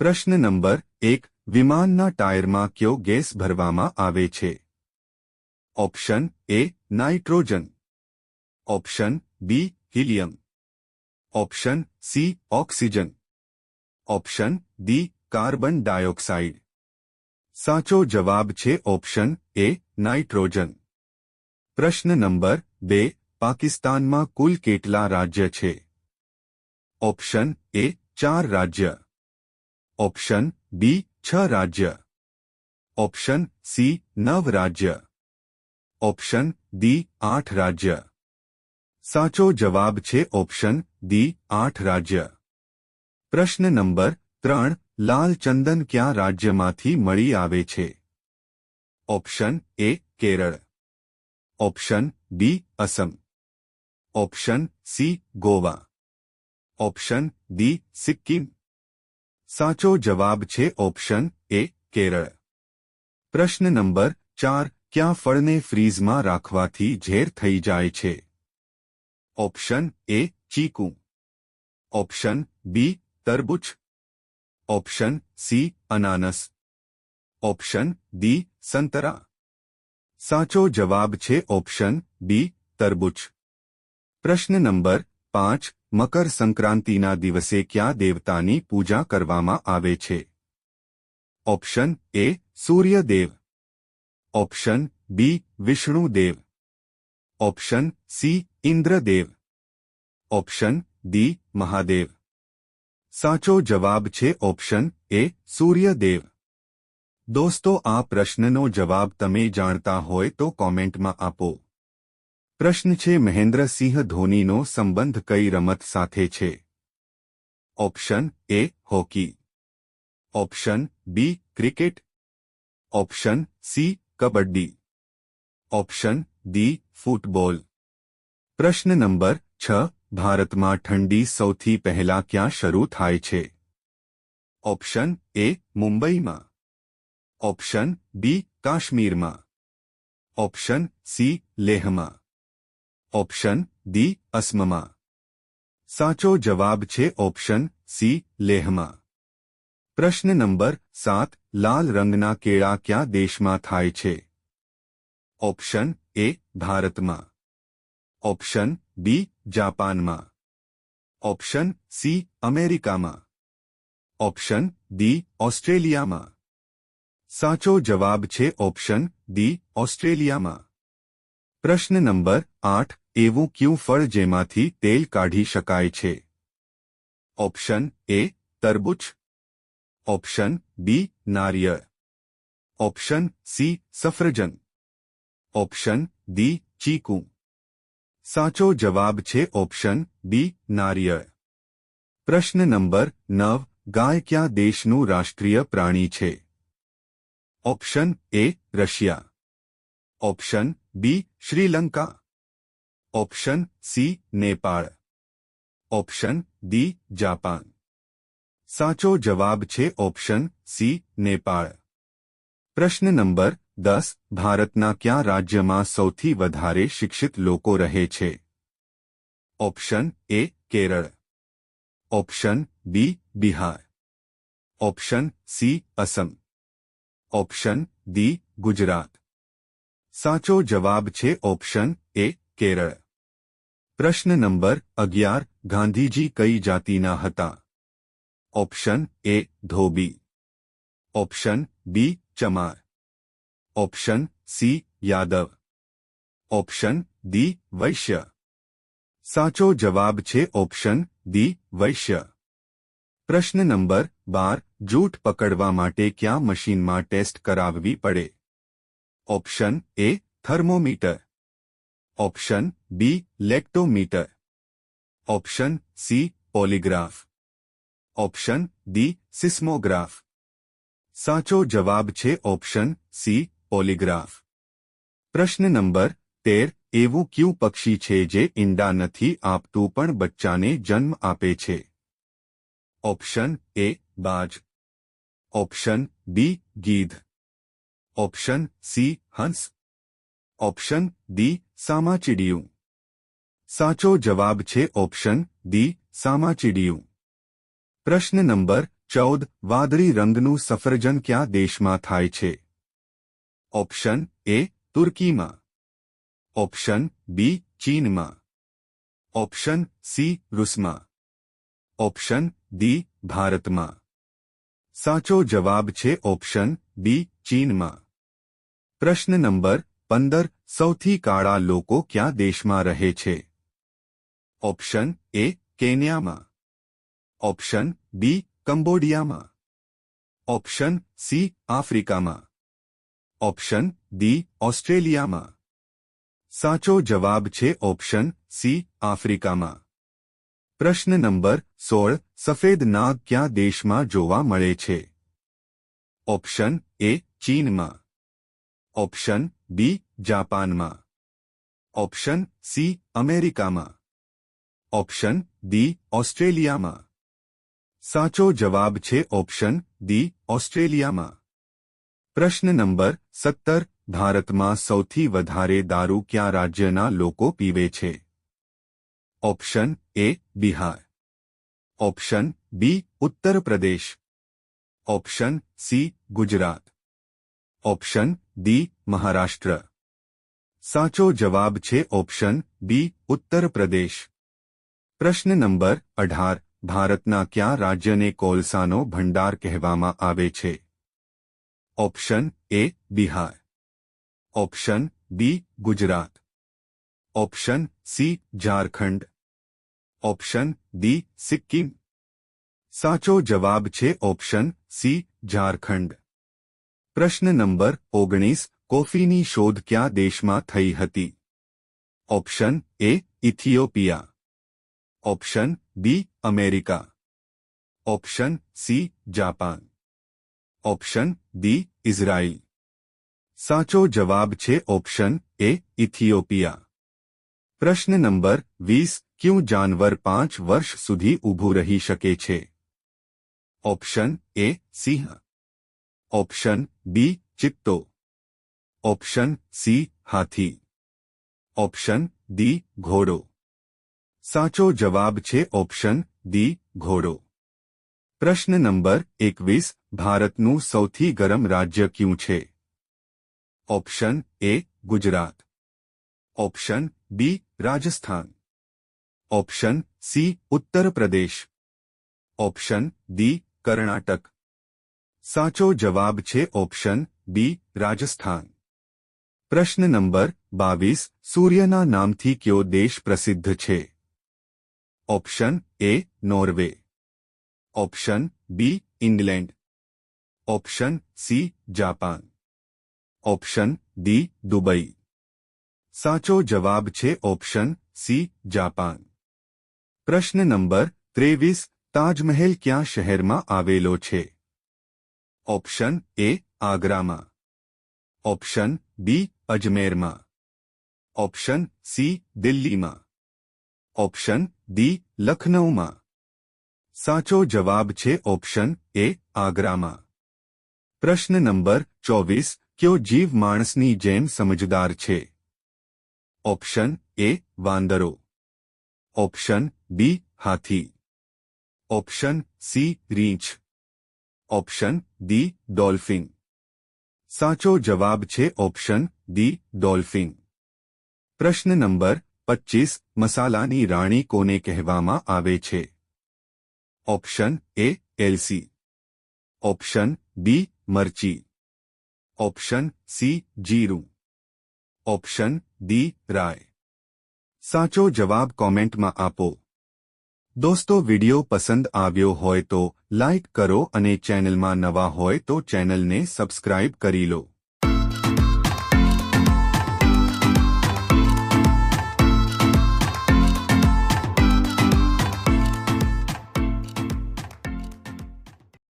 પ્રશ્ન નંબર એક વિમાનના ટાયરમાં કયો ગેસ ભરવામાં આવે છે option A nitrogen option B helium option C oxygen option D carbon dioxide સાચો જવાબ છે ઓપ્શન એ નાઇટ્રોજન પ્રશ્ન નંબર બે પાકિસ્તાનમાં કુલ કેટલા રાજ્ય છે ઓપ્શન એ ચાર રાજ્ય ઓપ્શન બી છ રાજ્ય ઓપ્શન સી નવ રાજ્ય ઓપ્શન ડી આઠ રાજ્ય સાચો જવાબ છે ઓપ્શન ડી આઠ રાજ્ય પ્રશ્ન નંબર ત્રણ લાલ ચંદન ક્યાં રાજ્યમાંથી મળી આવે છે option A Kerala option B Assam option C Goa option D Sikkim સાચો જવાબ છે ઓપ્શન એ કેરળ. પ્રશ્ન નંબર ચાર, ક્યાં ફળને ફ્રીઝમાં રાખવાથી ઝેર થઈ જાય છે? ઓપ્શન એ ચીકુ. ઓપ્શન બી તરબૂચ. ઓપ્શન સી અનાનસ. ઓપ્શન ડી સંતરા. સાચો જવાબ છે ઓપ્શન બી તરબૂચ. પ્રશ્ન નંબર પાંચ મકર સંક્રાંતિના દિવસે કયા દેવતાની પૂજા કરવામાં આવે છે option A Suryadev option B Vishnudev option C Indradev option D Mahadev સાચો જવાબ છે ઓપ્શન એ સૂર્યદેવ દોસ્તો આ પ્રશ્નનો જવાબ તમે જાણતા હોય તો કોમેન્ટમાં આપો પ્રશ્ન છે, મહેન્દ્રસિંહ ધોનીનો સંબંધ કઈ રમત સાથે છે? Option A, hockey. Option B, cricket. Option C, kabaddi. Option D, football. પ્રશ્ન નંબર છ, ભારતમાં ઠંડી સૌથી પહેલા ક્યાં શરૂ થાય છે? ઓપ્શન એ, મુંબઈમાં. ઓપ્શન બી, કાશ્મીરમાં. Option C, લેહમાં. ઓપ્શન ડી અસમમાં સાચો જવાબ છે ઓપ્શન સી લેહમાં પ્રશ્ન નંબર સાત લાલ રંગના કેળા ક્યાં દેશમાં થાય છે ઓપ્શન એ ભારતમાં ઓપ્શન બી જાપાનમાં ઓપ્શન સી અમેરિકામાં ઓપ્શન ડી ઓસ્ટ્રેલિયામાં સાચો જવાબ છે ઓપ્શન ડી ઓસ્ટ્રેલિયામાં પ્રશ્ન નંબર આઠ એવું ક્યું ફળ જેમાંથી તેલ કાઢી શકાય છે ઓપ્શન એ તરબૂચ ઓપ્શન બી નારિયેળ ઓપ્શન સી સફરજન ઓપ્શન ડી ચીકુ સાચો જવાબ છે ઓપ્શન બી નારિયેળ પ્રશ્ન નંબર નવ ગાય ક્યાં દેશનું રાષ્ટ્રીય પ્રાણી છે option A Russia option B Sri Lanka option C Nepal option D Japan સાચો જવાબ છે ઓપ્શન સી નેપાળ પ્રશ્ન નંબર દસ ભારતના કયા રાજ્યમાં સૌથી વધારે શિક્ષિત લોકો રહે છે option A Kerala option B Bihar option C Assam option D Gujarat સાચો જવાબ છે ઓપ્શન એ કેરળ પ્રશ્ન નંબર અગિયાર ગાંધીજી કઈ જાતિના હતા option A Dhobi option B ચમાર option C Yadav option D વૈશ્ય સાચો જવાબ છે ઓપ્શન ડી વૈશ્ય પ્રશ્ન નંબર બાર જૂઠ પકડવા માટે ક્યાં મશીનમાં ટેસ્ટ કરાવવી પડે option A thermometer option B lactometer option C polygraph option D seismograph સાચો જવાબ છે ઓપ્શન સી પોલીગ્રાફ પ્રશ્ન નંબર તેર એવું ક્યું પક્ષી છે જે ઈંડા નથી આપતું પણ બચ્ચાને જન્મ આપે છે ઓપ્શન એ બાજ ઓપ્શન બી ગીધ ઓપ્શન સી હંસ ઓપ્શન ડી સામાચીડિયું સાચો જવાબ છે ઓપ્શન ડી સામાચીડિયું પ્રશ્ન નંબર ચૌદ વાદળી રંગનું સફરજન ક્યાં દેશમાં થાય છે ઓપ્શન એ તુર્કીમાં ઓપ્શન બી ચીનમાં ઓપ્શન સી રૂસમાં ઓપ્શન ડી ભારતમાં સાચો જવાબ છે ઓપ્શન બી ચીનમાં પ્રશ્ન નંબર પંદર સૌથી કાળા લોકો ક્યાં દેશમાં રહે છે ઓપ્શન એ કેન્યામાં ઓપ્શન બી કંબોડિયામાં ઓપ્શન સી આફ્રિકામાં ઓપ્શન ડી ઓસ્ટ્રેલિયામાં સાચો જવાબ છે ઓપ્શન સી આફ્રિકામાં પ્રશ્ન નંબર સોળ સફેદ નાગ ક્યાં દેશમાં જોવા મળે છે ઓપ્શન એ ચીનમાં ઓપ્શન બી જાપાનમાં ઓપ્શન સી અમેરિકામાં ઓપ્શન ડી ઓસ્ટ્રેલિયામાં સાચો જવાબ છે ઓપ્શન ડી ઓસ્ટ્રેલિયામાં પ્રશ્ન નંબર સત્તર ભારતમાં સૌથી વધારે દારૂ ક્યાં રાજ્યના લોકો પીવે છે option A Bihar option B Uttar Pradesh option C Gujarat option D Maharashtra સાચો જવાબ છે ઓપ્શન બી ઉત્તર પ્રદેશ પ્રશ્ન નંબર અઢાર ભારતના કયા રાજ્યને કોલસાનો ભંડાર કહેવામાં આવે છે option A Bihar option B Gujarat option C Jharkhand option D Sikkim સાચો જવાબ છે ઓપ્શન સી ઝારખંડ પ્રશ્ન નંબર ઓગણીસ કોફીની શોધ ક્યાં દેશમાં થઈ હતી option A ઇથિયોપિયા option B America option C Japan option D Israel સાચો જવાબ છે ઓપ્શન એ ઇથિયોપિયા પ્રશ્ન નંબર વીસ ક્યું જાનવર પાંચ વર્ષ સુધી ઊભું રહી શકે છે ઓપ્શન એ સિંહ ઓપ્શન બી ચિત્તો ઓપ્શન સી હાથી ઓપ્શન ડી ઘોડો સાચો જવાબ છે ઓપ્શન ડી ઘોડો પ્રશ્ન નંબર એકવીસ ભારતનું સૌથી ગરમ રાજ્ય ક્યું છે option A Gujarat option B Rajasthan option C Uttar Pradesh option D Karnataka સાચો જવાબ છે ઓપ્શન બી રાજસ્થાન પ્રશ્ન નંબર બાવીસ સૂર્યના નામથી કયો દેશ પ્રસિદ્ધ છે option A Norway option B England option C Japan option D Dubai સાચો જવાબ છે ઓપ્શન સી જાપાન પ્રશ્ન નંબર ત્રેવીસ તાજમહેલ ક્યાં શહેરમાં આવેલો છે ઓપ્શન એ આગ્રામાં ઓપ્શન બી અજમેરમાં ઓપ્શન સી દિલ્હીમાં ઓપ્શન ડી લખનૌમાં સાચો જવાબ છે ઓપ્શન એ, આગ્રામાં. પ્રશ્ન નંબર ચોવીસ, કયો જીવ માણસની જેમ સમજદાર છે? ઓપ્શન એ, વાંદરો. ઓપ્શન બી, હાથી. ઓપ્શન સી, રીંછ. Option D, dolphin. સાચો જવાબ છે ઓપ્શન ડી, ડોલ્ફિન. પ્રશ્ન નંબર પચ્ચીસ મસાલાની રાણી કોને કહેવામાં આવે છે? ઓપ્શન એ એલસી. ઓપ્શન બી મરચી. ઓપ્શન સી જીરું. ઓપ્શન ડી રાય. સાચો જવાબ કોમેન્ટમાં આપો. દોસ્તો, વિડિયો પસંદ આવ્યો હોય તો લાઇક કરો અને ચેનલમાં નવા હોય તો ચેનલને સબસ્ક્રાઇબ કરી લો.